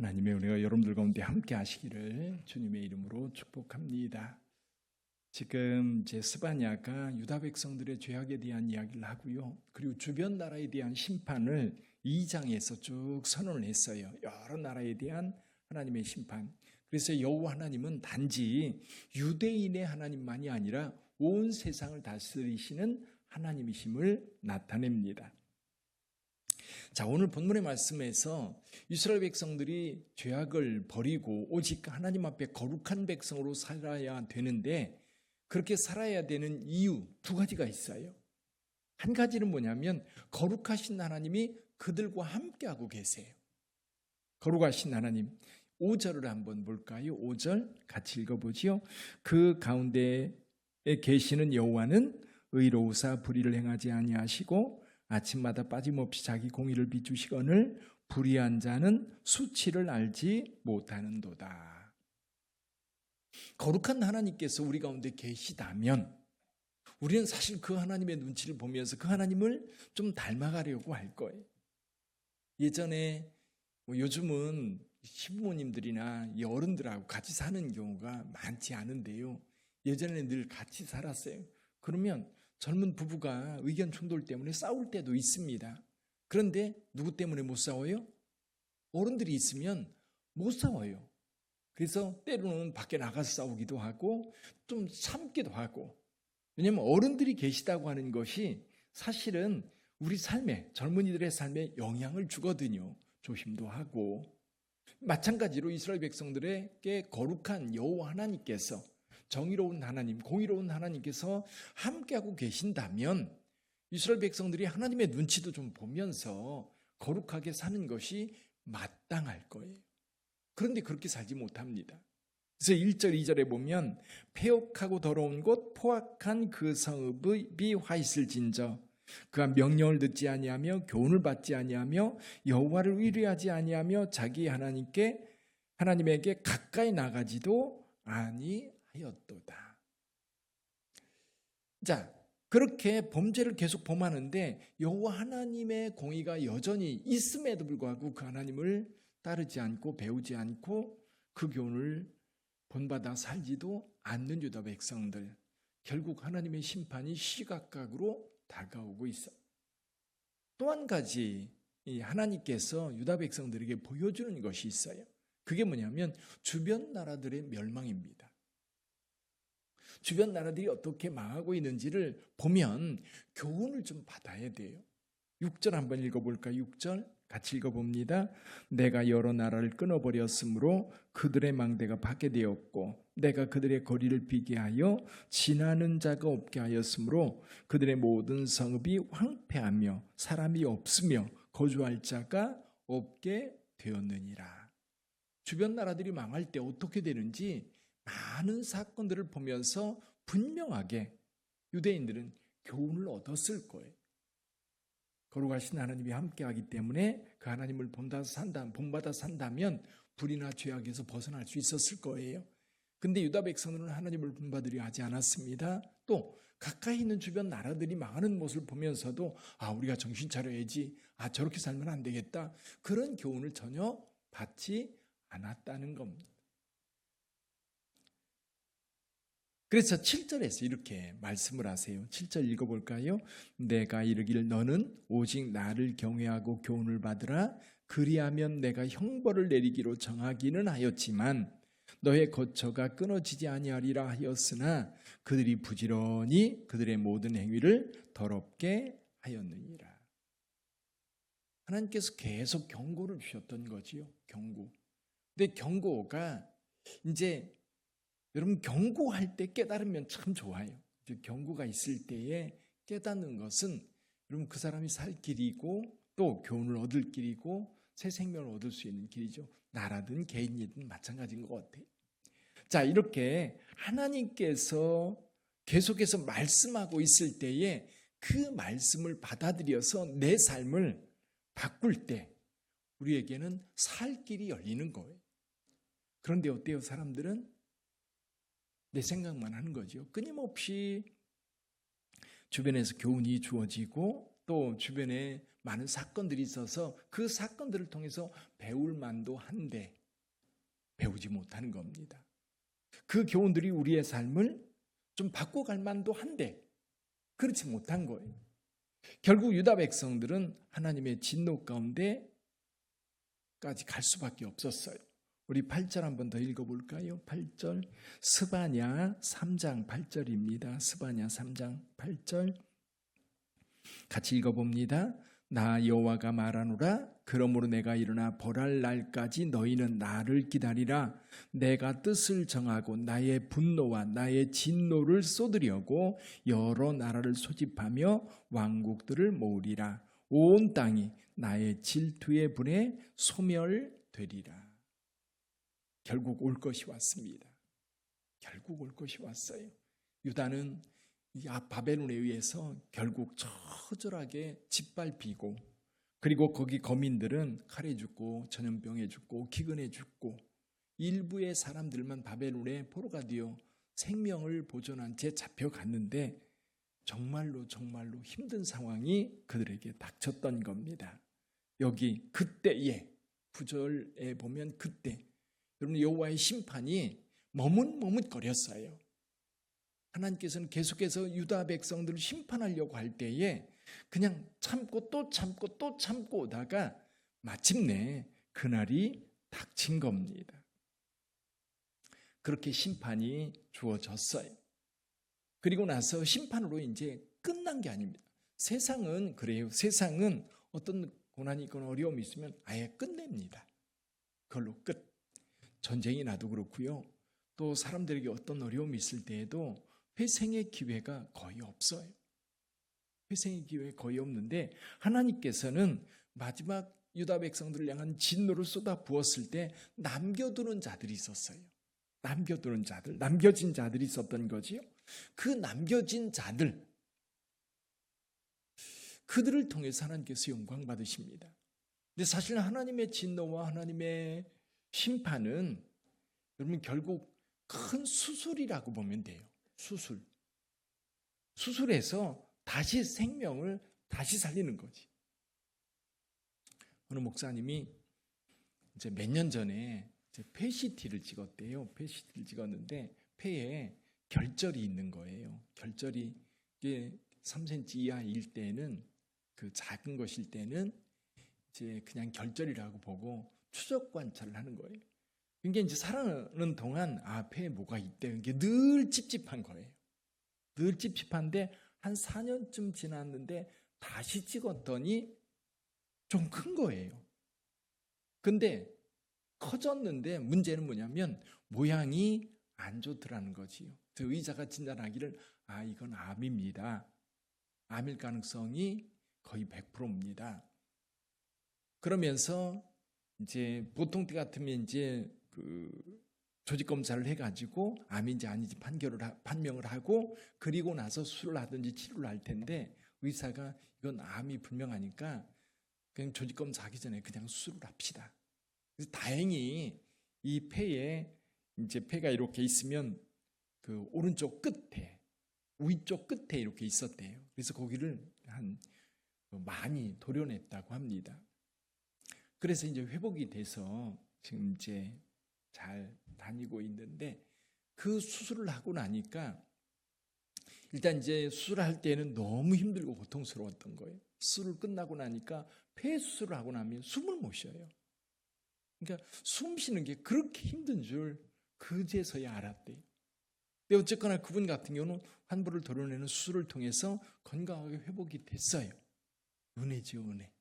하나님의 은혜가 여러분들 가운데 함께 하시기를 주님의 이름으로 축복합니다. 지금 제 스바냐가 유다 백성들의 죄악에 대한 이야기를 하고요. 그리고 주변 나라에 대한 심판을 2장에서 쭉 선언을 했어요. 여러 나라에 대한 하나님의 심판. 그래서 여호와 하나님은 단지 유대인의 하나님만이 아니라 온 세상을 다스리시는 하나님이심을 나타냅니다. 자, 오늘 본문의 말씀에서 이스라엘 백성들이 죄악을 버리고 오직 하나님 앞에 거룩한 백성으로 살아야 되는데 그렇게 살아야 되는 이유 두 가지가 있어요. 한 가지는 뭐냐면 거룩하신 하나님이 그들과 함께하고 계세요. 거룩하신 하나님. 5절을 한번 볼까요? 5절 같이 읽어보지요. 그 가운데에 계시는 여호와는 의로우사 불의를 행하지 아니하시고 아침마다 빠짐없이 자기 공의를 비추시거늘 불의한 자는 수치를 알지 못하는도다. 거룩한 하나님께서 우리 가운데 계시다면 우리는 사실 그 하나님의 눈치를 보면서 그 하나님을 좀 닮아가려고 할 거예요. 예전에 뭐 요즘은 시부모님들이나 이 어른들하고 같이 사는 경우가 많지 않은데요. 예전에는 늘 같이 살았어요. 그러면 젊은 부부가 의견 충돌 때문에 싸울 때도 있습니다. 그런데 누구 때문에 못 싸워요? 어른들이 있으면 못 싸워요. 그래서 때로는 밖에 나가서 싸우기도 하고 좀 참기도 하고 왜냐하면 어른들이 계시다고 하는 것이 사실은 우리 삶에 젊은이들의 삶에 영향을 주거든요. 조심도 하고 마찬가지로 이스라엘 백성들에게 거룩한 여호와 하나님께서 정의로운 하나님, 공의로운 하나님께서 함께하고 계신다면 이스라엘 백성들이 하나님의 눈치도 좀 보면서 거룩하게 사는 것이 마땅할 거예요. 그런데 그렇게 살지 못합니다. 그래서 1절, 2절에 보면 폐역하고 더러운 곳 포악한 그 성읍이 화 있을 진저 그가 명령을 듣지 아니하며 교훈을 받지 아니하며 여호와를 의뢰하지 아니하며 자기 하나님께 하나님에게 가까이 나가지도 아니 하였도다. 자, 그렇게 범죄를 계속 범하는데 여호와 하나님의 공의가 여전히 있음에도 불구하고 그 하나님을 따르지 않고 배우지 않고 그 교훈을 본받아 살지도 않는 유다 백성들 결국 하나님의 심판이 시각각으로 다가오고 있어. 또 한 가지 하나님께서 유다 백성들에게 보여주는 것이 있어요. 그게 뭐냐면 주변 나라들의 멸망입니다. 주변 나라들이 어떻게 망하고 있는지를 보면 교훈을 좀 받아야 돼요. 6절 한번 읽어볼까? 6절 같이 읽어봅니다. 내가 여러 나라를 끊어버렸으므로 그들의 망대가 파괴되었고 내가 그들의 거리를 비게 하여 지나는 자가 없게 하였으므로 그들의 모든 성읍이 황폐하며 사람이 없으며 거주할 자가 없게 되었느니라. 주변 나라들이 망할 때 어떻게 되는지 많은 사건들을 보면서 분명하게 유대인들은 교훈을 얻었을 거예요. 거룩하신 하나님이 함께하기 때문에 그 하나님을 본받아 산다, 본받아 산다면 불이나 죄악에서 벗어날 수 있었을 거예요. 근데 유다 백성들은 하나님을 본받으려 하지 않았습니다. 또 가까이 있는 주변 나라들이 망하는 모습을 보면서도 아 우리가 정신 차려야지, 아 저렇게 살면 안 되겠다 그런 교훈을 전혀 받지 않았다는 겁니다. 그래서 7절에서 이렇게 말씀을 하세요. 7절 읽어볼까요? 내가 이르기를 너는 오직 나를 경외하고 교훈을 받으라. 그리하면 내가 형벌을 내리기로 정하기는 하였지만 너의 거처가 끊어지지 아니하리라 하였으나 그들이 부지런히 그들의 모든 행위를 더럽게 하였느니라. 하나님께서 계속 경고를 주셨던 거지요. 경고. 근데 경고가 이제 여러분 경고할 때 깨달으면 참 좋아요. 경고가 있을 때에 깨닫는 것은 여러분 그 사람이 살 길이고 또 교훈을 얻을 길이고 새 생명을 얻을 수 있는 길이죠. 나라든 개인이든 마찬가지인 것 같아요. 자 이렇게 하나님께서 계속해서 말씀하고 있을 때에 그 말씀을 받아들여서 내 삶을 바꿀 때 우리에게는 살 길이 열리는 거예요. 그런데 어때요? 사람들은 내 생각만 하는 거죠. 끊임없이 주변에서 교훈이 주어지고 또 주변에 많은 사건들이 있어서 그 사건들을 통해서 배울 만도 한데 배우지 못하는 겁니다. 그 교훈들이 우리의 삶을 좀 바꿔갈 만도 한데 그렇지 못한 거예요. 결국 유다 백성들은 하나님의 진노 가운데까지 갈 수밖에 없었어요. 우리 8절 한번 더 읽어볼까요? 8절 스바냐 3장 8절입니다. 스바냐 3장 8절 같이 읽어봅니다. 나 여호와가 말하노라 그러므로 내가 일어나 벌할 날까지 너희는 나를 기다리라 내가 뜻을 정하고 나의 분노와 나의 진노를 쏟으려고 여러 나라를 소집하며 왕국들을 모으리라 온 땅이 나의 질투의 불에 소멸되리라 결국 올 것이 왔습니다. 결국 올 것이 왔어요. 유다는 이 바벨론에 의해서 결국 처절하게 짓밟히고 그리고 거기 거민들은 칼에 죽고 전염병에 죽고 기근에 죽고 일부의 사람들만 바벨론에 포로가 되어 생명을 보존한 채 잡혀갔는데 정말로 정말로 힘든 상황이 그들에게 닥쳤던 겁니다. 여기 그때에 구절에 보면 그때 여러분 여호와의 심판이 머뭇머뭇거렸어요. 하나님께서는 계속해서 유다 백성들을 심판하려고 할 때에 그냥 참고 또 참고 또 참고 오다가 마침내 그날이 닥친 겁니다. 그렇게 심판이 주어졌어요. 그리고 나서 심판으로 이제 끝난 게 아닙니다. 세상은 그래요. 세상은 어떤 고난이 있거나 어려움이 있으면 아예 끝냅니다. 그걸로 끝. 전쟁이 나도 그렇고요. 또 사람들에게 어떤 어려움이 있을 때에도 회생의 기회가 거의 없어요. 회생의 기회 거의 없는데 하나님께서는 마지막 유다 백성들을 향한 진노를 쏟아 부었을 때 남겨두는 자들이 있었어요. 남겨두는 자들, 남겨진 자들이 있었던 거지요. 그 남겨진 자들, 그들을 통해서 하나님께서 영광 받으십니다. 근데 사실 하나님의 진노와 하나님의 심판은 여러분 결국 큰 수술이라고 보면 돼요. 수술. 수술해서 다시 생명을 다시 살리는 거지. 어느 목사님이 이제 몇 년 전에 이제 폐시티를 찍었대요. 폐시티를 찍었는데 폐에 결절이 있는 거예요. 결절이 이게 3cm 이하일 때는 그 작은 것일 때는 이제 그냥 결절이라고 보고 추적 관찰을 하는 거예요. 그러니까 이제 살아가는 동안 앞에 뭐가 있대. 이게 늘 찝찝한 거예요. 늘 찝찝한데 한 4년쯤 지났는데 다시 찍었더니 좀 큰 거예요. 근데 커졌는데 문제는 뭐냐면 모양이 안 좋더라는 거지요. 그 의사가 진단하기를 아 이건 암입니다. 암일 가능성이 거의 100%입니다. 그러면서 이제 보통 때 같으면 이제 그 조직 검사를 해가지고 암인지 아닌지 판결을 하, 판명을 하고 그리고 나서 수술을 하든지 치료를 할 텐데 의사가 이건 암이 분명하니까 그냥 조직 검사 하기 전에 그냥 수술을 합시다. 그래서 다행히 이 폐에 이제 폐가 이렇게 있으면 그 오른쪽 끝에 위쪽 끝에 이렇게 있었대요. 그래서 거기를 한 많이 도려냈다고 합니다. 그래서 이제 회복이 돼서 지금 이제 잘 다니고 있는데 그 수술을 하고 나니까 일단 이제 수술할 때는 너무 힘들고 고통스러웠던 거예요. 수술 끝나고 나니까 폐 수술을 하고 나면 숨을 못 쉬어요. 그러니까 숨 쉬는 게 그렇게 힘든 줄 그제서야 알았대요. 근데 어쨌거나 그분 같은 경우는 환부를 도려내는 수술을 통해서 건강하게 회복이 됐어요. 은혜죠, 은혜.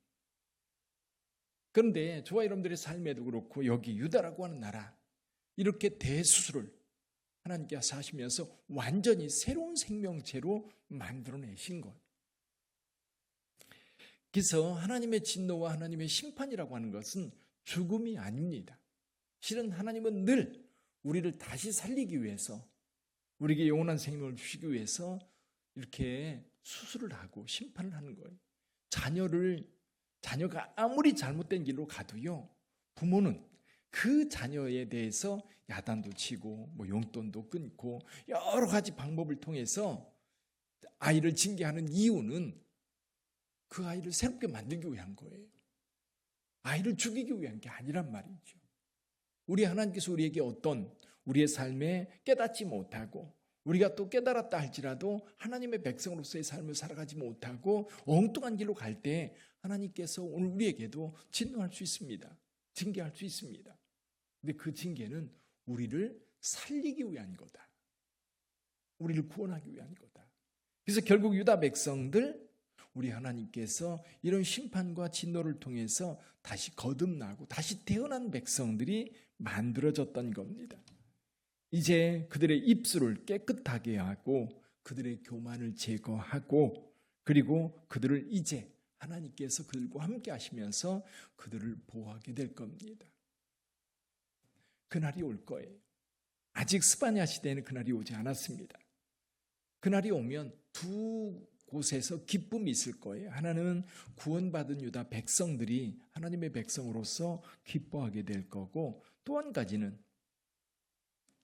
그런데 저와 여러분들의 삶에도 그렇고 여기 유다라고 하는 나라 이렇게 대수술을 하나님께서 하시면서 완전히 새로운 생명체로 만들어내신 것. 그래서 하나님의 진노와 하나님의 심판이라고 하는 것은 죽음이 아닙니다. 실은 하나님은 늘 우리를 다시 살리기 위해서 우리에게 영원한 생명을 주시기 위해서 이렇게 수술을 하고 심판을 하는 거예요. 자녀를 자녀가 아무리 잘못된 길로 가도요. 부모는 그 자녀에 대해서 야단도 치고 뭐 용돈도 끊고 여러 가지 방법을 통해서 아이를 징계하는 이유는 그 아이를 새롭게 만들기 위한 거예요. 아이를 죽이기 위한 게 아니란 말이죠. 우리 하나님께서 우리에게 어떤 우리의 삶에 깨닫지 못하고 우리가 또 깨달았다 할지라도 하나님의 백성으로서의 삶을 살아가지 못하고 엉뚱한 길로 갈 때 하나님께서 오늘 우리에게도 진노할 수 있습니다. 징계할 수 있습니다. 근데 그 징계는 우리를 살리기 위한 거다. 우리를 구원하기 위한 거다. 그래서 결국 유다 백성들 우리 하나님께서 이런 심판과 진노를 통해서 다시 거듭나고 다시 태어난 백성들이 만들어졌던 겁니다. 이제 그들의 입술을 깨끗하게 하고 그들의 교만을 제거하고 그리고 그들을 이제 하나님께서 그들과 함께 하시면서 그들을 보호하게 될 겁니다. 그날이 올 거예요. 아직 스파냐 시대에는 그날이 오지 않았습니다. 그날이 오면 두 곳에서 기쁨이 있을 거예요. 하나는 구원받은 유다 백성들이 하나님의 백성으로서 기뻐하게 될 거고 또 한 가지는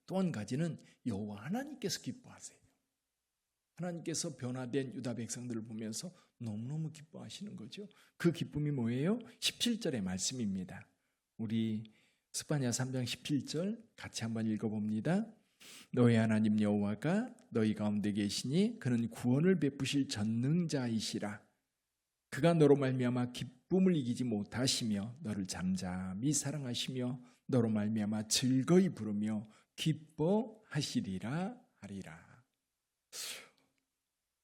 또 한 가지는 여호와 하나님께서 기뻐하세요. 하나님께서 변화된 유다 백성들을 보면서 너무너무 기뻐하시는 거죠. 그 기쁨이 뭐예요? 17절의 말씀입니다. 우리 스파냐 3장 17절 같이 한번 읽어봅니다. 너희 하나님 여호와가 너희 가운데 계시니 그는 구원을 베푸실 전능자이시라. 그가 너로 말미암아 기쁨을 이기지 못하시며 너를 잠잠히 사랑하시며 너로 말미암아 즐거이 부르며 기뻐하시리라 하리라.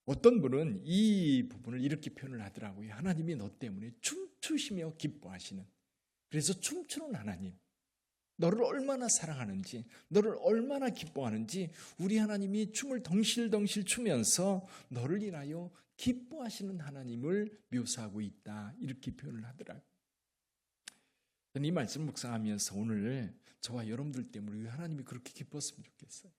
어떤 분은 이 부분을 이렇게 표현을 하더라고요. 하나님이 너 때문에 춤추시며 기뻐하시는. 그래서 춤추는 하나님. 너를 얼마나 사랑하는지, 너를 얼마나 기뻐하는지 우리 하나님이 춤을 덩실덩실 추면서 너를 인하여 기뻐하시는 하나님을 묘사하고 있다. 이렇게 표현을 하더라고요. 이 말씀 묵상하면서 오늘 저와 여러분들 때문에 하나님이 그렇게 기뻤으면 좋겠어요.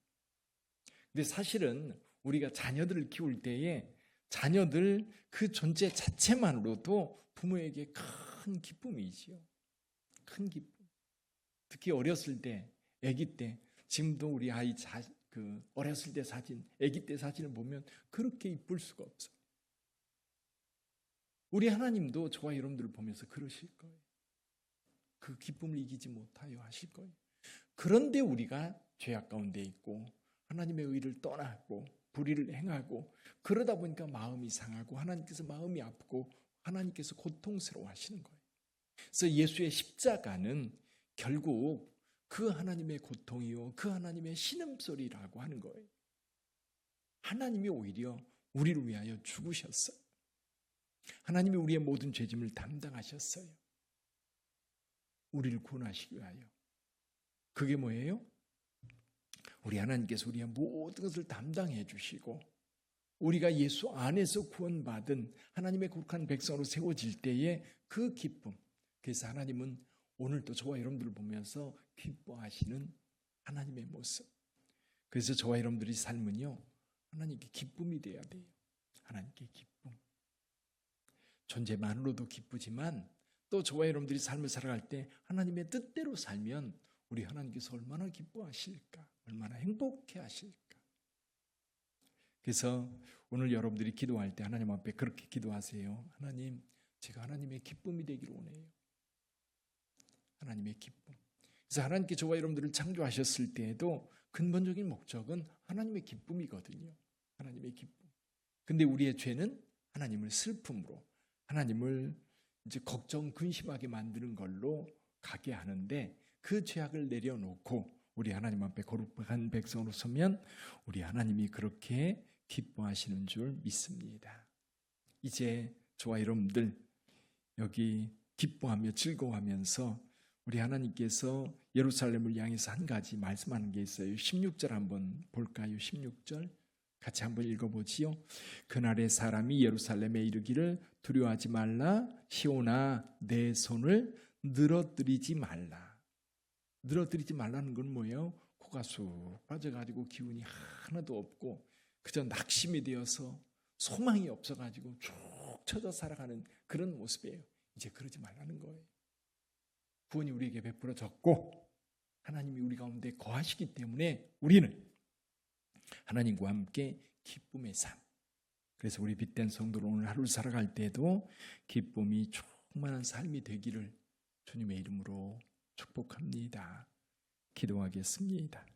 근데 사실은 우리가 자녀들을 키울 때에 자녀들 그 존재 자체만으로도 부모에게 큰 기쁨이지요. 큰 기쁨. 특히 어렸을 때, 아기 때, 지금도 우리 아이 자, 그 어렸을 때 사진, 아기 때 사진을 보면 그렇게 이쁠 수가 없어요. 우리 하나님도 저와 여러분들을 보면서 그러실 거예요. 그 기쁨을 이기지 못하여 하실 거예요. 그런데 우리가 죄악 가운데 있고 하나님의 의를 떠나고 불의를 행하고 그러다 보니까 마음이 상하고 하나님께서 마음이 아프고 하나님께서 고통스러워 하시는 거예요. 그래서 예수의 십자가는 결국 그 하나님의 고통이요 그 하나님의 신음소리라고 하는 거예요. 하나님이 오히려 우리를 위하여 죽으셨어요. 하나님이 우리의 모든 죄짐을 담당하셨어요. 우리를 구원하시기 위하여. 그게 뭐예요? 우리 하나님께서 우리의 모든 것을 담당해 주시고 우리가 예수 안에서 구원받은 하나님의 거룩한 백성으로 세워질 때에 그 기쁨. 그래서 하나님은 오늘도 저와 여러분들을 보면서 기뻐하시는 하나님의 모습. 그래서 저와 여러분들의 삶은요. 하나님께 기쁨이 돼야 돼요. 하나님께 기쁨. 존재만으로도 기쁘지만 또 저와 여러분들이 삶을 살아갈 때 하나님의 뜻대로 살면 우리 하나님께서 얼마나 기뻐하실까? 얼마나 행복해 하실까? 그래서 오늘 여러분들이 기도할 때 하나님 앞에 그렇게 기도하세요. 하나님, 제가 하나님의 기쁨이 되기를 원해요. 하나님의 기쁨. 그래서 하나님께 저와 여러분들을 창조하셨을 때에도 근본적인 목적은 하나님의 기쁨이거든요. 하나님의 기쁨. 근데 우리의 죄는 하나님을 슬픔으로, 하나님을 이제 걱정, 근심하게 만드는 걸로 가게 하는데 그 죄악을 내려놓고 우리 하나님 앞에 거룩한 백성으로 서면 우리 하나님이 그렇게 기뻐하시는 줄 믿습니다. 이제 저와 여러분들 여기 기뻐하며 즐거워하면서 우리 하나님께서 예루살렘을 향해서 한 가지 말씀하는 게 있어요. 16절 한번 볼까요? 16절 같이 한번 읽어보지요. 그날의 사람이 예루살렘에 이르기를 두려워하지 말라 시오나 내 손을 늘어뜨리지 말라. 늘어뜨리지 말라는 건 뭐예요? 코가 쑥 빠져가지고 기운이 하나도 없고 그저 낙심이 되어서 소망이 없어가지고 쭉 쳐져 살아가는 그런 모습이에요. 이제 그러지 말라는 거예요. 구원이 우리에게 베풀어졌고 하나님이 우리 가운데 거하시기 때문에 우리는 하나님과 함께 기쁨의 삶. 그래서 우리 빛된 성도로 오늘 하루 살아갈 때도 기쁨이 충만한 삶이 되기를 주님의 이름으로 축복합니다. 기도하겠습니다.